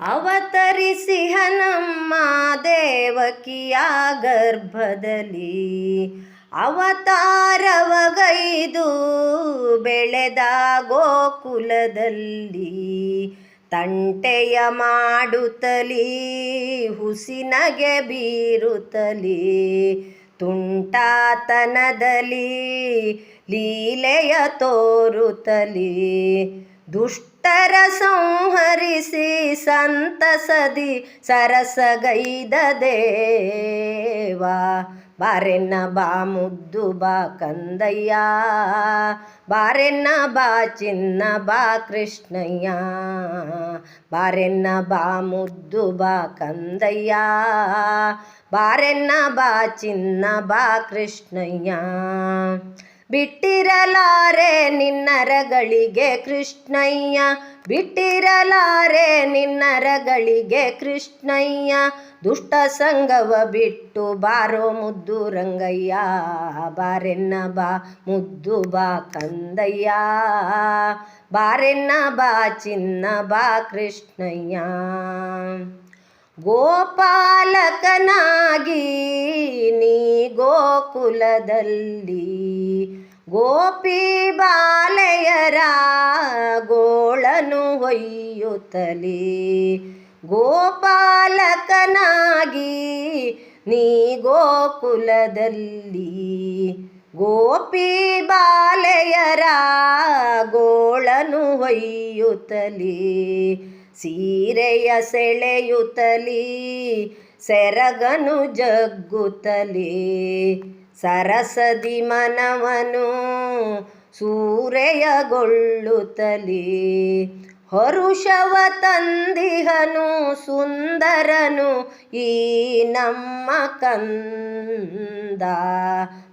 ಅವತರಿಸಿ ಹನಮ್ಮ ದೇವಕಿಯ ಗರ್ಭದಲ್ಲಿ ಅವತಾರವಗೈದು ಬೆಳೆದ ಗೋಕುಲದಲ್ಲಿ ತಂಟೆಯ ಮಾಡುತ್ತಲೀ ಹುಸಿನಗೆ ಬೀರುತ್ತಲೀ ತುಂಟಾತನದಲ್ಲಿ ಲೀಲೆಯ ತೋರುತ್ತಲೀ ದುಷ್ಟರ ಸಂಹರಿಸಿ ಸಂತಸದಿ ಸರಸಗೈದ ದೇವ ಬಾರೆನ್ನ ಬಾ ಮುದ್ದು ಬಾ ಕಂದಯ್ಯ ಬಾರೆನ್ನ ಬಾ ಚಿನ್ನ ಬಾ ಕೃಷ್ಣಯ್ಯ ಬಾರೆನ್ನ ಬಾ ಮುದ್ದು ಬಾ ಕಂದಯ್ಯ ಬಾರೆನ್ನ ಬಾ ಚಿನ್ನ ಬಾ ಕೃಷ್ಣಯ್ಯ ಬಿಟ್ಟಿರಲಾರೆ ನಿನ್ನರಗಳಿಗೆ ಕೃಷ್ಣಯ್ಯ. ಬಿಟ್ಟಿರಲಾರೆ ನಿನ್ನರಗಳಿಗೆ ಕೃಷ್ಣಯ್ಯ. ದುಷ್ಟ ಸಂಗವ ಬಿಟ್ಟು ಬಾರೋ ಮುದ್ದು ರಂಗಯ್ಯ. ಬಾರೆನ್ನ ಬಾ ಮುದ್ದು ಬಾ ಕಂದಯ್ಯ. ಬಾರೆನ್ನ ಬಾ ಚಿನ್ನ ಬಾ ಕೃಷ್ಣಯ್ಯ. ಗೋಪಾಲಕನಾಗಿ ನೀ ಗೋಕುಲದಲ್ಲಿ ಗೋಪಿ ಬಾಲೆಯರ ಗೋಳನು ಹೊಯ್ಯುತಲಿ ಗೋಪಾಲಕನಾಗಿ ನೀ ಗೋಕುಲದಲ್ಲಿ. ಗೋಪಿ ಬಾಲೆಯರ ಗೋಳನು ಹೊಯ್ಯುತಲಿ ಸೀರೆಯ ಸೆಳೆಯುತ್ತಲೀ, ಸೆರಗನು ಜಗ್ಗುತ್ತಲೇ. ಸರಸದಿ ಮನವನು ಸೂರೆಯಗೊಳ್ಳುತ್ತಲೇ. ಹರುಷವ ತಂದಿಹನು ಸುಂದರನು ಈ ನಮ್ಮ ಕಂದ.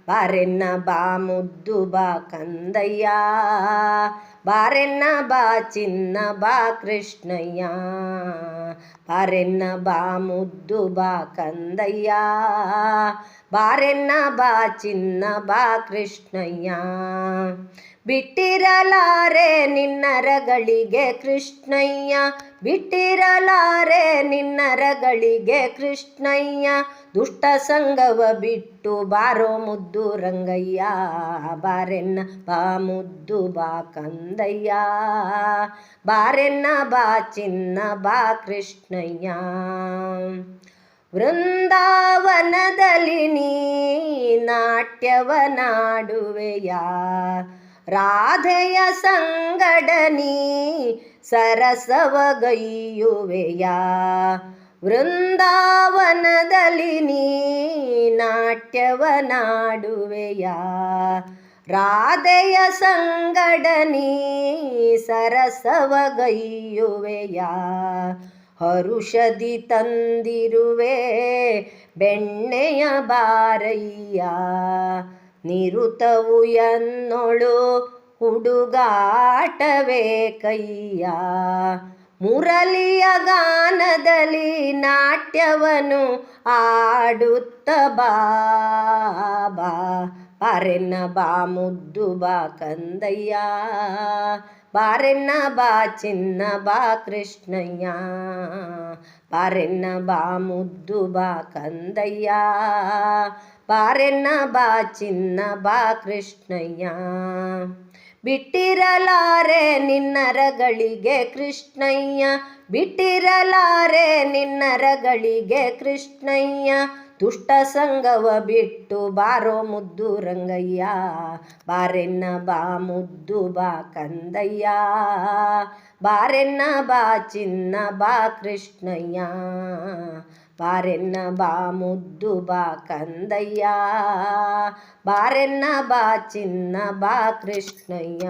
ಬಾರೆನ್ನ ಬಾ ಮುದ್ದು ಬಾ ಕಂದಯ್ಯ, ಬಾರೆನ್ನ ಬಾ ಚಿನ್ನ ಬಾ ಕೃಷ್ಣಯ್ಯ, ಬಾರೆನ್ನ ಬಾ ಮುದ್ದು ಬಾ ಕಂದಯ್ಯ, ಬಾರೆನ್ನ ಬಾ ಚಿನ್ನ ಬಾ ಕೃಷ್ಣಯ್ಯ. ಬಿಟ್ಟಿರಲಾರೆ ನಿನ್ನರಗಳಿಗೆ ಕೃಷ್ಣಯ್ಯ, ಬಿಟ್ಟಿರಲಾರೆ ನಿನ್ನರಗಳಿಗೆ ಕೃಷ್ಣಯ್ಯ ದುಷ್ಟ ಸಂಗವ ಬಿಟ್ಟು ಬಾರೋ ಮುದ್ದು ರಂಗಯ್ಯ, ಬಾರೆನ್ನ ಬಾ ಮುದ್ದು ಬಾ ಕಂದಯ್ಯ, ಬಾರೆನ್ನ ಬಾ ಚಿನ್ನ ಬಾ ಕೃಷ್ಣಯ್ಯ. ವೃಂದಾವನದಲ್ಲಿ ನೀ ನಾಟ್ಯವನಾಡುವೆಯ ರಾಧೆಯ ಸಂಗಡನಿ ಸರಸವಗೈಯುವೆಯ ವೃಂದಾವನದಲ್ಲಿ ನೀ ನಾಟ್ಯವನಾಡುವೆಯ. ರಾಧೆಯ ಸಂಗಡನಿ ಸರಸವಗೈಯುವೆಯ. ಹರುಷದಿ ತಂದಿರುವೆ ಬೆಣ್ಣೆಯ ಬಾರಯ್ಯ. ನಿರುತವು ಎನ್ನೊಳು ಹುಡುಗಾಟವೇ ಕಯ್ಯ ಮುರಳಿಯ ಗಾನದಲ್ಲಿ ನಾಟ್ಯವನು ಆಡುತ್ತ ಬಾ ಬಾರೆನ್ನ ಬಾ ಮುದ್ದು ಬಾ ಕಂದಯ್ಯ, ಬಾರೆನ್ನ ಬಾ ಚಿನ್ನ ಬಾ ಕೃಷ್ಣಯ್ಯ, ಬಾರೆನ್ನ ಬಾ ಮುದ್ದು ಬಾ ಕಂದಯ್ಯ, ಬಾರೆನ್ನ ಬಾ ಚಿನ್ನ ಬಾ ಕೃಷ್ಣಯ್ಯ. ಬಿಟ್ಟಿರಲಾರೆ ನಿನ್ನರಗಳಿಗೆ ಕೃಷ್ಣಯ್ಯ, ಬಿಟ್ಟಿರಲಾರೆ ನಿನ್ನರಗಳಿಗೆ ಕೃಷ್ಣಯ್ಯ. ದುಷ್ಟ ಸಂಗವ ಬಿಟ್ಟು ಬಾರೋ ಮುದ್ದು ರಂಗಯ್ಯ, ಬಾರೆನ್ನ ಬಾ ಮುದ್ದು ಬಾ ಕಂದಯ್ಯ. ಬಾರೆನ್ನ ಬಾ ಚಿನ್ನ ಬಾ ಕೃಷ್ಣಯ್ಯ. ಬಾರೆನ್ನ ಬಾ ಮುದ್ದು ಬಾ ಕಂದಯ್ಯ ಬಾರೆನ್ನ ಬಾ ಚಿನ್ನ ಬಾ ಕೃಷ್ಣಯ್ಯ